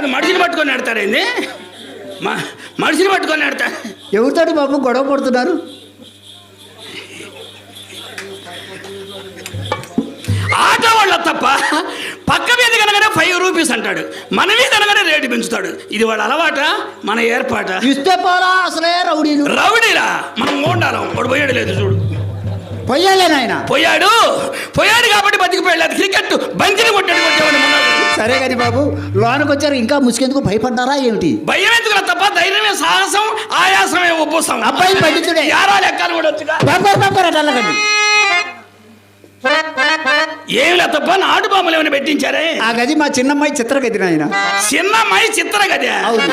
కాదు మనిషిని పట్టుకొని నెడతారేంది మా మనిషిని పట్టుకొని నెడతా ఎవరితోటి బాబు గొడవ పడుతున్నారు? ఆటో వాళ్ళ తప్ప పక్క మీద కనుకనే ఫైవ్ రూపీస్ అంటాడు. మన మీద కనుకనే రేటు పెంచుతాడు. ఇది వాళ్ళ అలవాట? మన ఏర్పాట? ఇస్తే పోలా అసలే రౌడీలు. రౌడీలా? మనం ఉండాలం వాడు పోయాడు లేదు చూడు. పొయ్యాలే నాయన. పోయాడు పోయాడు కాబట్టి బతికిపోయాడు. అది క్రికెట్ బంతిని కొట్టాడు. సరే కానీ బాబు లోనికి వచ్చారు ఇంకా ముసుకెందుకు భయపడ్డారా ఏమిటి? భయం ఎందుకు తప్ప ధైర్యమే సాహసం ఆయాసమే ఉబ్బుస్తాం అబ్బాయి పండితుడే. యారా లెక్కలు కూడా వచ్చుగా. బాబు బాబు అట్లా. ఏమి లే తప్ప నాటు బొమ్మలు ఏమైనా పెట్టించారే? ఆ గది మా చిన్నమ్మాయి చిత్రగతి నాయన. చిన్నమ్మాయి చిత్ర గదే అవును.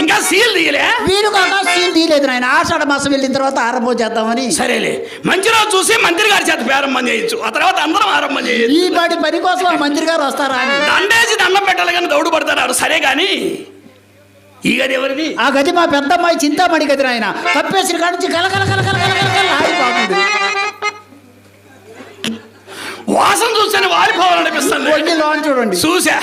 ఇంకా సీల్ తీయలే? వీరు కాక సీన్ తీయలేదు నాయన. ఆషాఢ మాసం వెళ్ళిన తర్వాత ఆరంభం చేద్దామని. సరేలే. మంచి రోజు చూసి మంత్రి గారి చేత ప్రారంభం చేయొచ్చు. ఆ తర్వాత అందరం ఆరంభం చేయొచ్చు. ఈ పాటి పని కోసం మంత్రి గారు వస్తారా? దండేసి దండం పెట్టాలి కానీ దౌడు పడతారు సరే కానీ ఈ గది ఎవరిది? ఆ గది మా పెద్దమ్మాయి చింతామణి గది నాయన. కప్పేసిన కాడి నుంచి కలకల కలకల కలకల కల ఆడిపోతుంది చూస్తేనే వారిపోవాలనిపిస్తుంది లోన్ చూడండి. చూసా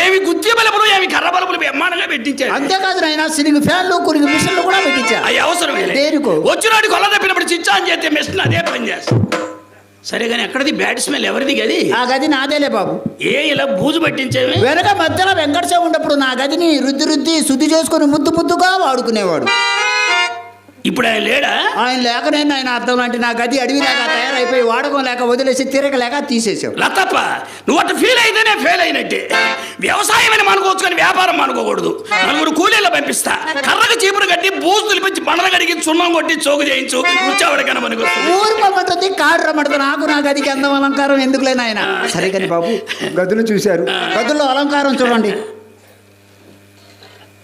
ఏమి గుత్తి బలుపులు ఏమి కర్ర బలుపులు బ్రహ్మాండంగా పెట్టించాడు. అంతేకాదు నాయన సిలింగ్ ఫ్యాన్లు కురిగి మిషన్లు కూడా పెట్టించా అవి అవసరం దేనికో? వచ్చినాడు కొల్ల తప్పినప్పుడు చిచ్చా అని చేస్తే మిషన్ అదే పని చేస్తా. సరే కానీ ఎక్కడిది? బ్యాడ్ స్మెల్ ఎవరిది గది? ఆ గది నాదేలే బాబు. ఏ ఇలా బూజు పట్టించేవి? వెనక మధ్యలో వెంకటశివ ఉన్నప్పుడు నా గదిని రుద్ది రుద్ది శుద్ధి చేసుకుని ముద్దు ముద్దుగా వాడుకునేవాడు. ఇప్పుడు ఆయన లేడా? ఆయన లేకనే ఆయన అర్థం లాంటి నా గది అడవి లేక తయారైపోయి వాడకం లేక వదిలేసి తిరగ లేక తీసేసావు లతప్ప నువ్వు అట్లా ఫీల్ అయితేనే ఫెయిల్ అయినట్టే. వ్యవసాయం అని అనుకోవచ్చు కానీ వ్యాపారం అనుకోకూడదు నలుగురు కూలీలో పంపిస్తా. కర్రకు చీపురు కట్టి బూజు తులిపించి బండలు కడిగి సున్నం కొట్టి చోకు చేయించు. కూర్చోవడకన్నా మనకు వస్తుంది ఊరు పమ్మంటుంది కాడు రమ్మంటుంది నాకు నా గదికి అందం అలంకారం ఎందుకులే నాయన? సరే కానీ బాబు గదులు చూశారు. గదుల్లో అలంకారం చూడండి.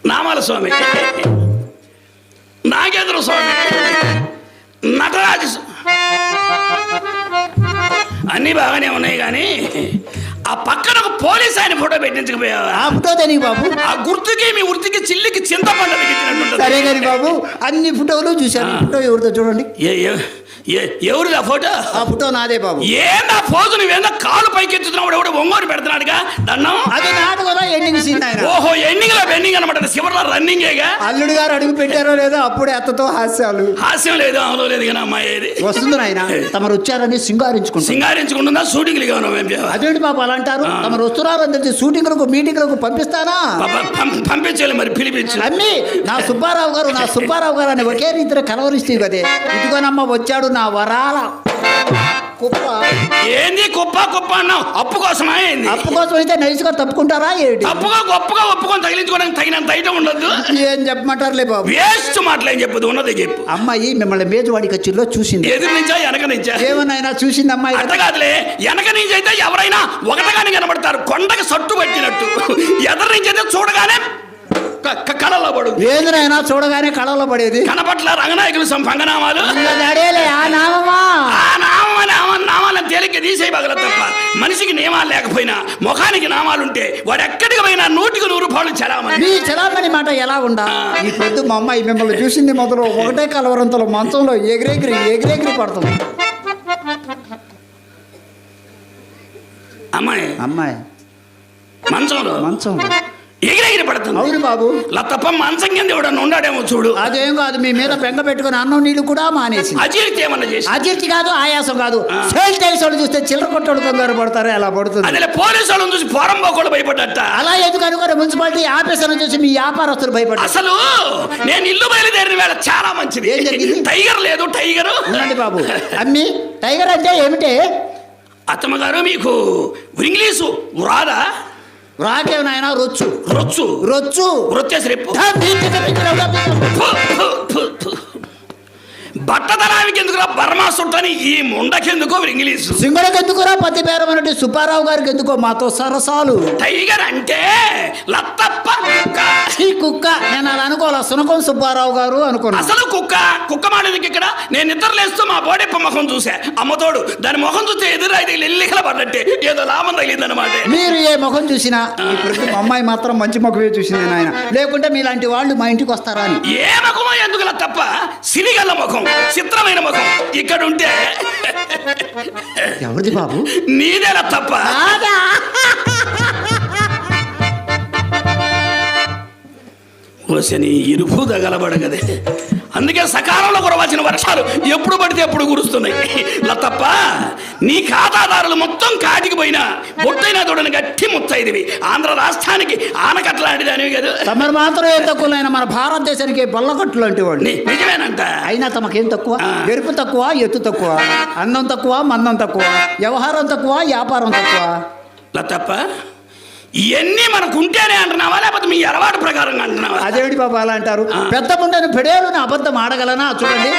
నామాల స్వామి. నాగేంద్ర స్వామి. నటరాజ అన్నీ బాగానే ఉన్నాయి కానీ ఆ పక్కన ఒక పోలీస్ ఆయన ఫోటో పెట్టించకపోయావా? ఆ ఫోటో బాబు? ఆ గుర్తుకి మీ వృత్తికి చిల్లికి చింతపండు సరే కానీ బాబు అన్ని ఫోటోలు చూశాను. ఫోటో ఎవరితో చూడండి. ఏ- ఎవరిది ఆ ఫోటో? ఆ ఫోటో నాదే బాబు. ఏందా పోజు నువ్వేందా కాలు పైకెత్తుతున్నావు ఎవడు ఒంగోలు పెడుతున్నాడుగా? దండం అది నాటు కదా ఎండింగ్ సీన్ ఆయన. ఓహో ఎండింగ్లో బెండింగ్ అనమాట. చివరిలో రన్నింగేగా అల్లుడు గారు అడుగు పెట్టారో లేదో అప్పుడే అత్తతో హాస్యాలు. హాస్యం లేదు అమలు లేదు కానీ అమ్మాయి ఏది? వస్తుంది నాయన? తమరు వచ్చారని సింగారించుకుంటుందా? ఏమైనా పంపావా అదేంటి పాప అలా అంటారు తమరు వస్తున్నారు అని తెలిసి షూటింగ్లకు మీటింగ్లకు పంపిస్తానా? ప- పం- పంపించాలి మరి పిలిపించు. అమ్మి నా సుబ్బారావు గారు నా సుబ్బారావు గారు అని ఒకే రీతిలో కలవరిస్తే కదే. ఇదిగోనమ్మ వచ్చాడు నా వరాల కుప్ప. ఏంది కుప్ప కుప్ప అన్నావు? అప్పు ఏంది? అప్పు కోసం అయితే నైస్గా తప్పుకుంటారా ఏమిటి తప్పుగా గొప్పగా ఒప్పుకొని తగిలించుకోవడానికి తగినంత ఐటమ్ ఉండదు. ఏం చెప్పమంటారులే బాబు? వేస్ట్ మాటలేం చెప్పదు ఉన్నదే చెప్పు. అమ్మాయి మిమ్మల్ని మేజువాడి కచ్చిలో చూసింది. ఎదురు నుంచా వెనక నుంచా? ఏమన్నాయినా చూసింది అమ్మాయి? అట్ట కాదులే. వెనక నుంచి అయితే ఎవరైనా ఒకటగానే కనబడతారు. కొండకి సట్టు పట్టినట్టు. ఎదురు నుంచి అయితే చూడగానే క- క- కళలో పడు ఏందినైనా చూడగానే కళలో పడేది? కనపట్ల రంగనాయకులు సం పంగనామాలు. నడేలే ఆ నామమా? ఆ నామ నామ నామాలను తేలిక తీసేయి పగల తప్ప. మనిషికి నియమాలు లేకపోయినా ముఖానికి నామాలుంటే వాడు ఎక్కడికి పోయినా నూటికి నూరు పాలు చలామని మీ చలామణి మాట ఎలా ఉండా? ఈ పొద్దు మా అమ్మాయి మిమ్మల్ని చూసింది మొదలు ఒకటే కలవరంతలో మంచంలో ఎగిరెగిరి ఎగిరెగిరి పడుతుంది. అమ్మాయి. అమ్మాయి. మంచంలో? మంచం ఎగిరెగిరి పడుతుంది అవును బాబు. లతప్ప మంచం కింద ఎవడన్నా ఉండాడేమో చూడు. అదేం కాదు మీ మీద బెంగ పెట్టుకుని అన్నం నీళ్ళు కూడా మానేసి అజీర్తి ఏమన్నా చేసి అజీర్తి కాదు ఆయాసం కాదు. సేల్ టైల్స్ వాళ్ళు చూస్తే చిల్లర కొట్టడు కంగారు పడతారు? అలా పడుతుంది? అదే పోలీసు వాళ్ళని చూసి పోరం పోకూడదు భయపడ్డట. అలా ఎందుకు అనుకోరు? మున్సిపాలిటీ ఆఫీసర్ చూసి మీ వ్యాపారస్తులు భయపడ్డారు. అసలు నేను ఇల్లు బయలుదేరిన వేళ చాలా మంచిది. ఏం జరిగింది? టైగర్ లేదు టైగర్. ఉండండి బాబు. అమ్మి టైగర్ అంటే ఏమిటి? అత్తమ్మ గారు మీకు ఇంగ్లీషు రాదా? రాకే నాయన రొచ్చు. రొచ్చు. రొచ్చు. రొచ్చేసి రేపు. బట్టతనానికి ఎందుకురా బర్మా సుట్టని ఈ ముండకెందుకో ఇంగ్లీషు? సింగడికి ఎందుకురా పత్తి బేరం అన్నట్టు సుబ్బారావు గారికి ఎందుకో మాతో సరసాలు? టైగర్ అంటే లత్తప్ప. ఈ కుక్క నేను అలా అనుకోవాలా? సునకం సుబ్బారావు గారు అనుకున్నా. అసలు కుక్క కుక్క మాడేది ఇక్కడ? నేను నిద్ర లేస్తూ మా బోడెప్ప ముఖం చూసా అమ్మతోడు దాని ముఖం చూస్తే ఎదురు అయితే ఎల్లికల పడ్డట్టే ఏదో లాభం తగిలిందనమాట మీరు ఏ ముఖం చూసినా ఇప్పుడు మా అమ్మాయి మాత్రం మంచి ముఖమే చూసింది నాయన. లేకుంటే మీలాంటి వాళ్ళు మా ఇంటికి వస్తారా అని. ఏ ముఖమో ఎందుకులా తప్ప సిరిగల్ల ముఖం. చిత్రమైన ముఖం ఇక్కడ ఉంటే ఎవరిది బాబు? నీదేలా తప్ప? ఓసని ఇరుపు తగలబడగదే. అందుకే సకాలంలో కురవాల్సిన వర్షాలు ఎప్పుడు పడితే ఎప్పుడు కురుస్తున్నాయి. లతప్ప నీ ఖాతాదారులు మొత్తం కాటికి పోయినా బొట్టైనా చూడని గట్టి ముత్తైదివి ఆంధ్ర రాష్ట్రానికి ఆనకట్లాంటిదానివి కదా. తమరు మాత్రం ఏం తక్కువలైన మన భారతదేశానికి బల్లకట్లు లాంటి వాళ్ళు. నీ- నిజమేనంట. అయినా తమకేం తక్కువ? ఆ. గెరుపు తక్కువ ఎత్తు తక్కువ అందం తక్కువ మందం తక్కువ వ్యవహారం తక్కువ వ్యాపారం తక్కువ? లతప్ప ఇవన్నీ మనకు ఉంటేనే అంటున్నావా? లేకపోతే మీ అలవాటు ప్రకారంగా అంటున్నావా? అదేమిటి బాబా అలా అంటారు. పెద్ద ముండని పెడేలు అబద్ధం ఆడగలనా? చూడండి.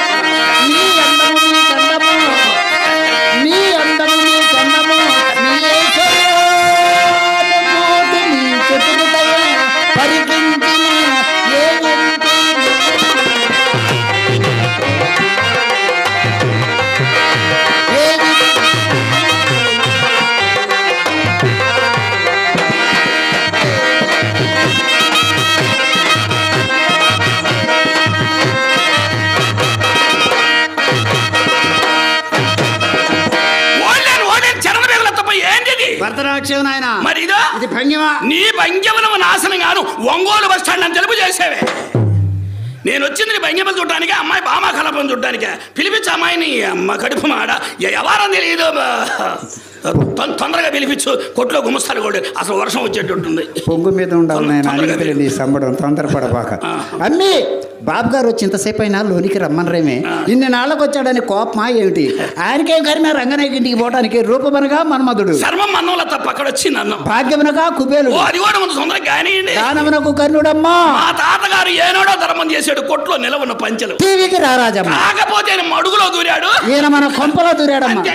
భరతనాట్యం నాయన. మరి ఇదో ఇది భంగిమ. నీ నాశనం గాను ఒంగోలు బస్ స్టాండ్ అని తెలుపు చేసేవే. నేను వచ్చింది నీ భంగ్యమలు చూడటానికి అమ్మాయి బామా కలపం చూడటానికి పిలిపించు అమ్మాయిని అమ్మ కడుపు మాడ. ఎవరం తెలియదు. తొందరగా పిలిపించు. కొట్లో గుమస్తాలు కూడా. అసలు వర్షం వచ్చేటట్టుంది. పొంగు మీద ఉండాలి సంబడం తొందరపడబాక. అమ్మి! బాబు గారు వచ్చి ఇంతసేపు అయినా లోనికి రమ్మనరేమే ఇన్ని నాళ్ళకు వచ్చాడని కోపమా ఏమిటి? ఆయనకేం కరిమే రంగనాయకి ఇంటికి పోవడానికి రూపమనగా మన్మధుడు. శర్మం మన్నంలో తప్ప అక్కడ వచ్చింది అన్నం భాగ్యమునగా అది కూడా దానమునకు కర్ణుడమ్మా. తాతగారు ఏనాడో ధర్మం చేశాడు కొట్లో నిలవన్న పంచలు. టీవీకి రారాజమ్మ కాకపోతే ఆయన మడుగులో దూరాడు. ఈయన మన కొంపలో దూరాడమ్మా. అంతే.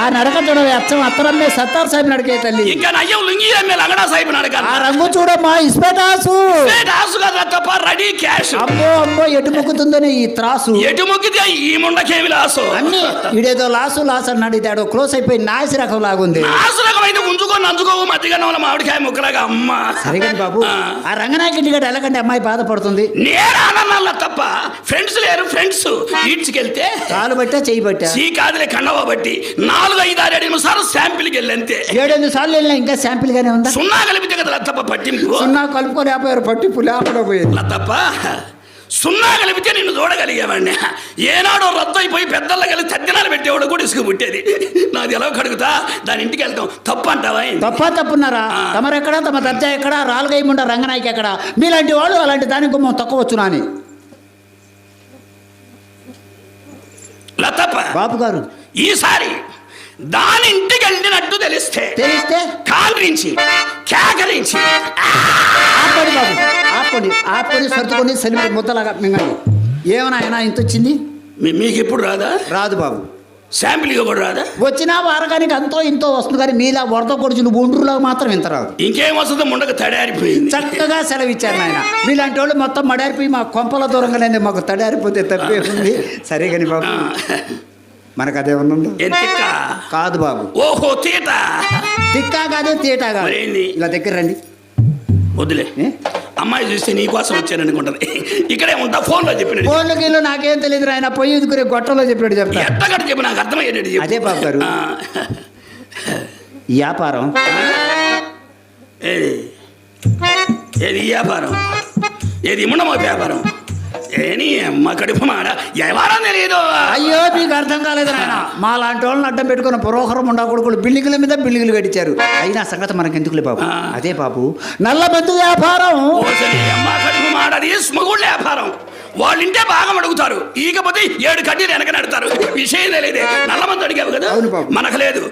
ఆ నడక చూడవే అచ్చం అత్తరమ్మే సత్తార్ సాహెబ్ నడికే తల్లి. ఇంకా నయ్యం లుంగి అమ్మే లంగడా సాహిబ్ ఆ అడగాలి రంగు చూడమ్మా ఇస్పెటాసు. డాసు కదా తప్ప రెడీ క్యాష్. అమ్మో అమ్మో ఎటు మొక్కుతుందని ఈ త్రాసు? ఎటు మొక్కితే ఈ ముండకేమి లాసు? అన్ని ఇడేదో లాసు లాస్ అన్నాడు ఇదాడు క్లోజ్ అయిపోయి నాయసి రకం లాగుంది. లాసు రకమైతే ఉంచుకొని నంచుకోవు మధ్యగా ఉన్న మామిడికాయ ముక్కలాగా అమ్మ. సరిగని బాబు ఆ. ఆ రంగనాయకి ఇంటికి వెళ్ళకండి అమ్మాయి బాధపడుతుంది. నేను ఆనన్నాళ్ళ తప్ప? ఫ్రెండ్స్ లేరు ఫ్రెండ్స్. ఈడ్చుకెళ్తే? కాలు బట్టా చేయి బట్టా సీ కాదులే కండవ బట్టి నాలుగు ఐదు ఆరు ఏడు సార్లు శాంపిల్కి వెళ్ళి అంతే ఏడెనిమిది సార్లు వెళ్ళినా ఇంకా శాంపిల్ గానే ఉందా? సున్నా కలిపితే కదా లత్తప్ప పట్టింపు? సున్నా కలుపుకోలేకపోయారు పట్టి పులేపడ పోయేది. లత్తప్ప? సున్నా కలిపితే నిన్ను చూడగలిగేవాడిని. ఏనాడో రద్దు అయిపోయి పెద్దల్లో కలిసి తద్దినాలు పెట్టేవాడు కూడా ఇసుకు పుట్టేది. నాది ఎలా కడుగుతా? దాని ఇంటికి వెళ్తాం. తప్పు అంటావా? తప్ప తప్పున్నారా? ఆ. తమరెక్కడ తమ దర్జా ఎక్కడ? రాలుగైముండ రంగనాయకి ఎక్కడ? మీలాంటి వాళ్ళు అలాంటి దాని గుమ్మం తక్కువచ్చునా అని లతప్ప బాబు గారు. ఈసారి దాని ఇంటికి వెళ్ళినట్టు తెలిస్తే తెలిస్తే? కాండ్రించి కేకరించి ఆపండి బాబు. ఆపండి ఆపండి సర్దుకొని సరిపడి ముద్దలాగా మింగండి. ఏమన్నా అయినా ఇంత వచ్చింది మీకు ఇప్పుడు రాదా? రాదు బాబు. శాంపిల్గా కూడా రాదా? వచ్చినా వారగానికి అంతో ఇంతో వస్తుంది కానీ మీలా వరద పొడుచులు ఒండ్రులాగా మాత్రం ఇంత రాదు ఇంకేం వస్తుందో ముండక తడారిపోయింది. చక్కగా సెలవు ఇచ్చారు నాయన. మీలాంటి వాళ్ళు మొత్తం మడారిపోయి మా కొంపల దూరంగా లేదు మాకు తడారిపోతే తప్పే ఉంది. సరే కానీ బాబు. మనకు అదే ఉందో? ఎంతిక్క కాదు బాబు. ఓహో తీట? తిక్కా కాదే తీటా కాదు? ఇలా దగ్గర రండి. వదిలే ఏ? అమ్మాయి చూస్తే నీ కోసం వచ్చాను అనుకుంటది. ఇక్కడే ఉంటా ఫోన్లో చెప్పినట్టు ఫోన్లు గీళ్ళు నాకేం తెలియదు ఆయన పొయ్యి ఎదుకునే గొట్టలో చెప్పినట్టు చెప్తా. ఎట్టగట్ట చెప్పి నాకు అర్థమయ్యేటట్టు. అదే బాబు గారు. వ్యాపారం? ఏది? ఏది వ్యాపారం? ఏది ఇమ్మడమో వ్యాపారం? ఏని మా కడుపు మాడ ఎవరం తెలియదు అయ్యో మీకు అర్థం కాలేదు నాయన. మా లాంటి వాళ్ళని అడ్డం పెట్టుకున్న పురోహరం ఉండా కొడుకులు బిల్డింగుల మీద బిల్డింగులు కట్టించారు. అయినా సంగతి మనకు ఎందుకులే బాబు. అదే బాబు నల్ల బంధు వ్యాపారం. అమ్మ కడుపు మాడది స్మగుళ్ళ వ్యాపారం. వాళ్ళింటే బాగా అడుగుతారు. ఈకపోతే ఏడు కడ్డీలు వెనక నడతారు. విషయం తెలియదే. నల్లమంది అడిగావు కదా. మనకు లేదు.